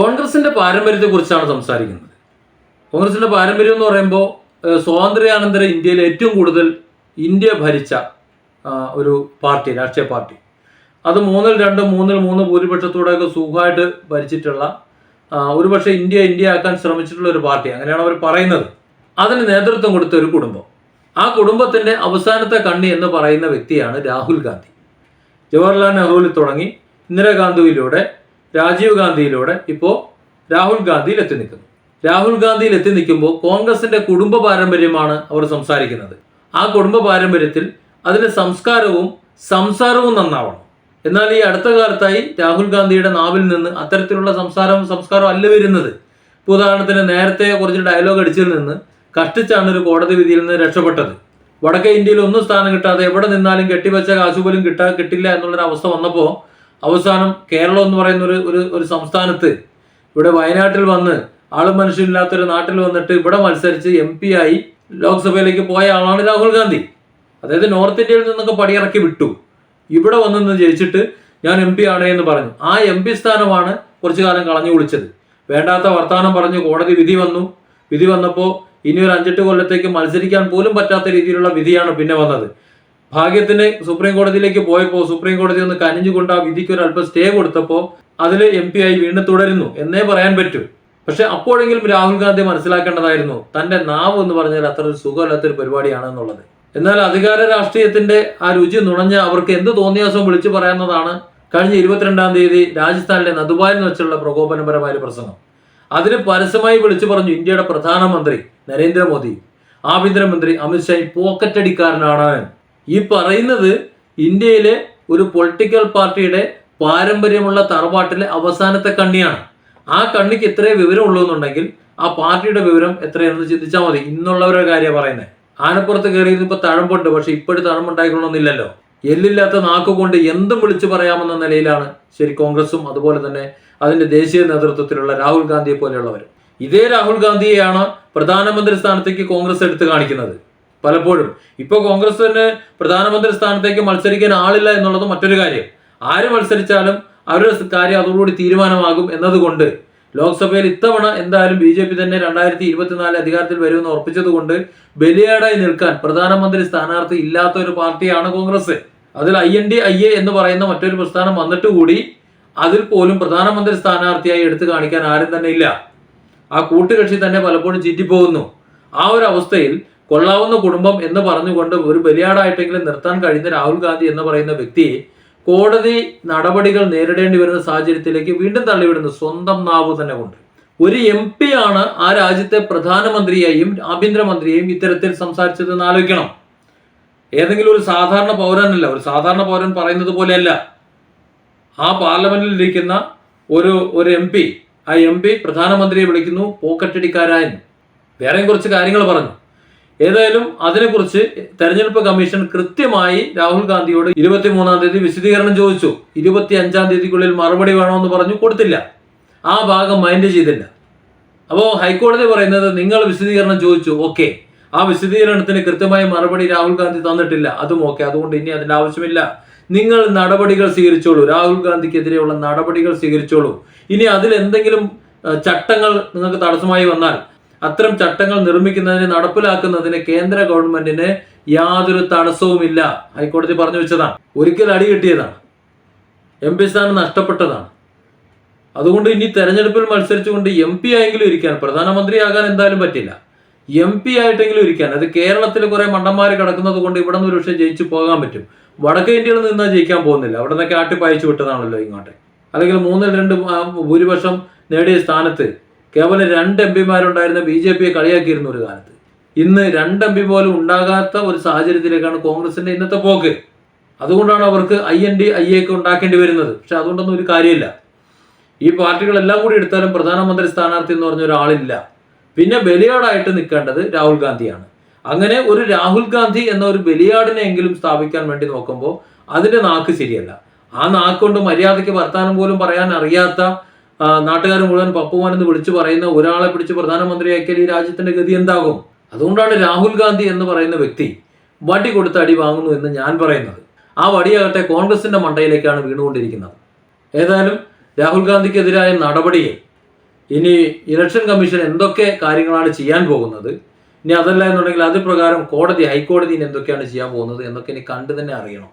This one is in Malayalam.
കോൺഗ്രസിന്റെ പാരമ്പര്യത്തെക്കുറിച്ചാണ് സംസാരിക്കുന്നത്. കോൺഗ്രസിന്റെ പാരമ്പര്യം എന്ന് പറയുമ്പോൾ സ്വാതന്ത്ര്യാനന്തര ഇന്ത്യയിൽ ഏറ്റവും കൂടുതൽ ഇന്ത്യ ഭരിച്ച ഒരു പാർട്ടി രാഷ്ട്രീയ പാർട്ടി. അത് മൂന്നിൽ രണ്ട് മൂന്നിൽ മൂന്ന് ഭൂരിപക്ഷത്തോടെയൊക്കെ സുഖമായിട്ട് ഭരിച്ചിട്ടുള്ള ഒരുപക്ഷെ ഇന്ത്യ ഇന്ത്യ ആക്കാൻ ശ്രമിച്ചിട്ടുള്ള ഒരു പാർട്ടി. അങ്ങനെയാണ് അവർ പറയുന്നത്. അതിന് നേതൃത്വം കൊടുത്ത ഒരു കുടുംബം. ആ കുടുംബത്തിന്റെ അവസാനത്തെ കണ്ണി എന്ന് പറയുന്ന വ്യക്തിയാണ് രാഹുൽ ഗാന്ധി. ജവഹർലാൽ നെഹ്റുവിൽ തുടങ്ങി ഇന്ദിരാഗാന്ധിയിലൂടെ രാജീവ് ഗാന്ധിയിലൂടെ ഇപ്പോൾ രാഹുൽ ഗാന്ധിയിൽ എത്തി നിൽക്കുന്നു. രാഹുൽ ഗാന്ധിയിൽ എത്തി നിൽക്കുമ്പോൾ കോൺഗ്രസിന്റെ കുടുംബ പാരമ്പര്യമാണ് അവർ സംസാരിക്കുന്നത്. ആ കുടുംബ പാരമ്പര്യത്തിൽ അതിന്റെ സംസ്കാരവും സംസാരവും നന്നാവണം. എന്നാൽ ഈ അടുത്ത കാലത്തായി രാഹുൽ ഗാന്ധിയുടെ നാവിൽ നിന്ന് അത്തരത്തിലുള്ള സംസാരവും സംസ്കാരവും അല്ല വരുന്നത്. ഇപ്പോൾ ഉദാഹരണത്തിന് നേരത്തെ കുറച്ച് ഡയലോഗ് അടിച്ചിൽ നിന്ന് കഷ്ടിച്ചാണ് ഒരു കോടതി വിധിയിൽ നിന്ന് രക്ഷപ്പെട്ടത്. വടക്കേ ഇന്ത്യയിൽ ഒന്നും സ്ഥാനം കിട്ടാതെ എവിടെ നിന്നാലും കെട്ടിവെച്ച കാശുപോലും കിട്ടാ കിട്ടില്ല എന്നുള്ളൊരു അവസ്ഥ വന്നപ്പോൾ അവസാനം കേരളം എന്ന് പറയുന്ന ഒരു ഒരു ഒരു സംസ്ഥാനത്ത് ഇവിടെ വയനാട്ടിൽ വന്ന് ആളും മനുഷ്യനില്ലാത്തൊരു നാട്ടിൽ വന്നിട്ട് ഇവിടെ മത്സരിച്ച് എം പി ആയി ലോക്സഭയിലേക്ക് പോയ ആളാണ് രാഹുൽ ഗാന്ധി. അതായത് നോർത്ത് ഇന്ത്യയിൽ നിന്നൊക്കെ പടിയിറക്കി വിട്ടു. ഇവിടെ വന്ന് നിന്ന് ജയിച്ചിട്ട് ഞാൻ എം പി ആണ് എന്ന് പറഞ്ഞു. ആ എം പി സ്ഥാനമാണ് കുറച്ചു കാലം കളഞ്ഞു കുളിച്ചത്. വേണ്ടാത്ത വർത്തമാനം പറഞ്ഞു കോടതി വിധി വന്നു. വിധി വന്നപ്പോൾ ഇനി ഒരു അഞ്ചെട്ട് കൊല്ലത്തേക്ക് മത്സരിക്കാൻ പോലും പറ്റാത്ത രീതിയിലുള്ള വിധിയാണ് പിന്നെ വന്നത്. ഭാഗ്യത്തിന് സുപ്രീം കോടതിയിലേക്ക് പോയപ്പോൾ സുപ്രീം കോടതി ഒന്ന് കനിഞ്ഞുകൊണ്ട് ആ വിധിക്ക് ഒരു അല്പം സ്റ്റേ കൊടുത്തപ്പോൾ അതിൽ എം പി ആയി വീണ്ടും തുടരുന്നു എന്നേ പറയാൻ പറ്റൂ. പക്ഷെ അപ്പോഴെങ്കിലും രാഹുൽ ഗാന്ധി മനസ്സിലാക്കേണ്ടതായിരുന്നു തന്റെ നാവ് എന്ന് പറഞ്ഞാൽ അത്ര ഒരു സുഖമില്ലാത്തൊരു പരിപാടിയാണ് എന്നുള്ളത് എന്നാൽ അധികാര രാഷ്ട്രീയത്തിന്റെ ആ രുചി നുണഞ്ഞ് അവർക്ക് എന്ത് തോന്നിയാസവും വിളിച്ചു പറയാവുന്നതാണ് കഴിഞ്ഞ ഇരുപത്തിരണ്ടാം തീയതി രാജസ്ഥാനിലെ നദുബായിൽ വെച്ചുള്ള പ്രകോപനപരമായ പ്രസംഗം. അതിന് പരസ്യമായി വിളിച്ചു പറഞ്ഞു ഇന്ത്യയുടെ പ്രധാനമന്ത്രി നരേന്ദ്രമോദി ആഭ്യന്തരമന്ത്രി അമിത്ഷാ പോക്കറ്റടിക്കാരനാണ് ഈ പറയുന്നത് ഇന്ത്യയിലെ ഒരു പൊളിറ്റിക്കൽ പാർട്ടിയുടെ പാരമ്പര്യമുള്ള തറവാട്ടിലെ അവസാനത്തെ കണ്ണിയാണ്. ആ കണ്ണിക്ക് ഇത്രേ വിവരമുള്ളൂ എന്നുണ്ടെങ്കിൽ ആ പാർട്ടിയുടെ വിവരം എത്രയാണെന്ന് ചിന്തിച്ചാൽ മതി. ഇന്നുള്ളവരുടെ കാര്യം പറയുന്നത് ആനപ്പുറത്ത് കയറിയിരുന്ന് ഇപ്പൊ തഴമ്പുണ്ട്. പക്ഷെ ഇപ്പോഴും തഴമ്പുണ്ടായിക്കൊള്ളണമെന്നില്ലല്ലോ. എല്ലില്ലാത്ത നാക്കുകൊണ്ട് എന്തും വിളിച്ചു പറയാമെന്ന നിലയിലാണ് ശരി കോൺഗ്രസും അതുപോലെ തന്നെ അതിന്റെ ദേശീയ നേതൃത്വത്തിലുള്ള രാഹുൽ ഗാന്ധിയെ പോലെയുള്ളവർ ഇതേ രാഹുൽ ഗാന്ധിയെയാണ് പ്രധാനമന്ത്രി സ്ഥാനത്തേക്ക് കോൺഗ്രസ് എടുത്തു കാണിക്കുന്നത്. പലപ്പോഴും. ഇപ്പൊ കോൺഗ്രസിന് പ്രധാനമന്ത്രി സ്ഥാനത്തേക്ക് മത്സരിക്കാൻ ആളില്ല എന്നുള്ളത് മറ്റൊരു കാര്യം. ആര് മത്സരിച്ചാലും അവരുടെ കാര്യം അതോടുകൂടി തീരുമാനമാകും എന്നതുകൊണ്ട് ലോക്സഭയിൽ ഇത്തവണ എന്തായാലും ബി ജെ പി തന്നെ രണ്ടായിരത്തി ഇരുപത്തിനാല് അധികാരത്തിൽ വരുമെന്ന് ഉറപ്പിച്ചതുകൊണ്ട് ബലിയാടായി നിൽക്കാൻ പ്രധാനമന്ത്രി സ്ഥാനാർത്ഥി ഇല്ലാത്ത ഒരു പാർട്ടിയാണ് കോൺഗ്രസ്. അതിൽ I N D I A എന്ന് പറയുന്ന മറ്റൊരു പ്രസ്ഥാനം വന്നിട്ട് കൂടി അതിൽ പോലും പ്രധാനമന്ത്രി സ്ഥാനാർത്ഥിയായി എടുത്തു കാണിക്കാൻ ആരും തന്നെ ഇല്ല. ആ കൂട്ടുകക്ഷി തന്നെ പലപ്പോഴും ചീറ്റിപ്പോകുന്നു. ആ ഒരു അവസ്ഥയിൽ കൊള്ളാവുന്ന കുടുംബം എന്ന് പറഞ്ഞുകൊണ്ട് ഒരു ബലിയാടായിട്ടെങ്കിലും നിർത്താൻ കഴിയുന്ന രാഹുൽ ഗാന്ധി എന്ന് പറയുന്ന വ്യക്തി കോടതി നടപടികൾ നേരിടേണ്ടി വരുന്ന സാഹചര്യത്തിലേക്ക് വീണ്ടും തള്ളിവിടുന്നു സ്വന്തം നാവ് തന്നെ കൊണ്ട്. ഒരു എം പി ആണ് ആ രാജ്യത്തെ പ്രധാനമന്ത്രിയെയും ആഭ്യന്തരമന്ത്രിയെയും ഇത്തരത്തിൽ സംസാരിച്ചതെന്ന് ആലോചിക്കണം. ഏതെങ്കിലും ഒരു സാധാരണ പൗരനല്ല ഒരു സാധാരണ പൗരൻ പറയുന്നത് പോലെയല്ല. ആ പാർലമെന്റിൽ ഇരിക്കുന്ന ഒരു ഒരു എം പി ആ എം പി പ്രധാനമന്ത്രിയെ വിളിക്കുന്നു പോക്കറ്റടിക്കാരായെന്ന്. വേറെയും കുറച്ച് കാര്യങ്ങൾ പറഞ്ഞു. ഏതായാലും അതിനെക്കുറിച്ച് തെരഞ്ഞെടുപ്പ് കമ്മീഷൻ കൃത്യമായി രാഹുൽ ഗാന്ധിയോട് ഇരുപത്തിമൂന്നാം തീയതി വിശദീകരണം ചോദിച്ചു. ഇരുപത്തി അഞ്ചാം തീയതിക്കുള്ളിൽ മറുപടി വേണമെന്ന് പറഞ്ഞു കൊടുത്തില്ല. ആ ഭാഗം മൈൻഡ് ചെയ്തില്ല. അപ്പോൾ ഹൈക്കോടതി പറയുന്നത് നിങ്ങൾ വിശദീകരണം ചോദിച്ചു ഓക്കെ ആ വിശദീകരണത്തിന് കൃത്യമായ മറുപടി രാഹുൽ ഗാന്ധി തന്നിട്ടില്ല. അതും ഓക്കെ അതുകൊണ്ട് ഇനി അതിന്റെ ആവശ്യമില്ല. നിങ്ങൾ നടപടികൾ സ്വീകരിച്ചോളൂ. രാഹുൽ ഗാന്ധിക്കെതിരെയുള്ള നടപടികൾ സ്വീകരിച്ചോളൂ. ഇനി അതിൽ എന്തെങ്കിലും ചട്ടങ്ങൾ നിങ്ങൾക്ക് തടസ്സമായി വന്നാൽ അത്തരം ചട്ടങ്ങൾ നിർമ്മിക്കുന്നതിന് നടപ്പിലാക്കുന്നതിന് കേന്ദ്ര ഗവൺമെന്റിന് യാതൊരു തടസ്സവുമില്ല. ഹൈക്കോടതി പറഞ്ഞു വെച്ചതാണ്. ഒരിക്കൽ അടി കിട്ടിയതാണ്. എം പി സ്ഥാനം നഷ്ടപ്പെട്ടതാണ്. അതുകൊണ്ട് ഇനി തെരഞ്ഞെടുപ്പിൽ മത്സരിച്ചുകൊണ്ട് എം പി ആയെങ്കിലും ഇരിക്കാൻ പ്രധാനമന്ത്രിയാകാൻ എന്തായാലും പറ്റില്ല. എം പി ആയിട്ടെങ്കിലും ഇരിക്കാൻ. അത് കേരളത്തിൽ കുറെ മണ്ടന്മാർ കിടക്കുന്നത് കൊണ്ട് ഇവിടെ നിന്ന് ഒരുപക്ഷെ ജയിച്ചു പോകാൻ പറ്റും. വടക്കേ ഇന്ത്യയിൽ നിന്ന് ജയിക്കാൻ പോകുന്നില്ല. അവിടെ നിന്നൊക്കെ ആട്ടിപ്പായച്ചു വിട്ടതാണല്ലോ ഇങ്ങോട്ട്. അല്ലെങ്കിൽ മൂന്നിൽ രണ്ട് ഭൂരിപക്ഷം നേടിയ സ്ഥാനത്ത് കേവലം രണ്ട് എം പിമാരുണ്ടായിരുന്ന ബി ജെ പിയെ കളിയാക്കിയിരുന്നു ഒരു കാലത്ത്. ഇന്ന് രണ്ട് എം പി പോലും ഉണ്ടാകാത്ത ഒരു സാഹചര്യത്തിലേക്കാണ് കോൺഗ്രസിന്റെ ഇന്നത്തെ പോക്ക്. അതുകൊണ്ടാണ് അവർക്ക് I N D I A ഒക്കെ ഉണ്ടാക്കേണ്ടി വരുന്നത്. പക്ഷെ അതുകൊണ്ടൊന്നും ഒരു കാര്യമില്ല. ഈ പാർട്ടികളെല്ലാം കൂടി എടുത്താലും പ്രധാനമന്ത്രി സ്ഥാനാർത്ഥി എന്ന് പറഞ്ഞ ഒരാളില്ല. പിന്നെ ബലിയാടായിട്ട് നിൽക്കേണ്ടത് രാഹുൽ ഗാന്ധിയാണ്. അങ്ങനെ ഒരു രാഹുൽ ഗാന്ധി എന്ന ഒരു ബലിയാടിനെ എങ്കിലും സ്ഥാപിക്കാൻ വേണ്ടി നോക്കുമ്പോൾ അതിന്റെ നാക്ക് ശരിയല്ല. ആ നാക്കുകൊണ്ട് മര്യാദയ്ക്ക് വർത്താനം പോലും പറയാൻ അറിയാത്ത നാട്ടുകാർ മുഴുവൻ പപ്പുമാൻ എന്ന് വിളിച്ചു പറയുന്ന ഒരാളെ പിടിച്ച് പ്രധാനമന്ത്രിയാക്കിയാൽ ഈ രാജ്യത്തിന്റെ ഗതി എന്താകും? അതുകൊണ്ടാണ് രാഹുൽ ഗാന്ധി എന്ന് പറയുന്ന വ്യക്തി വടി കൊടുത്ത് അടി വാങ്ങുന്നു എന്ന് ഞാൻ പറയുന്നത്. ആ വടിയാകട്ടെ കോൺഗ്രസിന്റെ മണ്ടയിലേക്കാണ് വീണുകൊണ്ടിരിക്കുന്നത്. ഏതായാലും രാഹുൽ ഗാന്ധിക്കെതിരായ നടപടിയെ ഇനി ഇലക്ഷൻ കമ്മീഷൻ എന്തൊക്കെ കാര്യങ്ങളാണ് ചെയ്യാൻ പോകുന്നത്? ഇനി അതല്ല എന്നുണ്ടെങ്കിൽ അത് പ്രകാരം കോടതി ഹൈക്കോടതി ഇനി എന്തൊക്കെയാണ് ചെയ്യാൻ പോകുന്നത് എന്നൊക്കെ ഇനി കണ്ടു തന്നെ അറിയണം.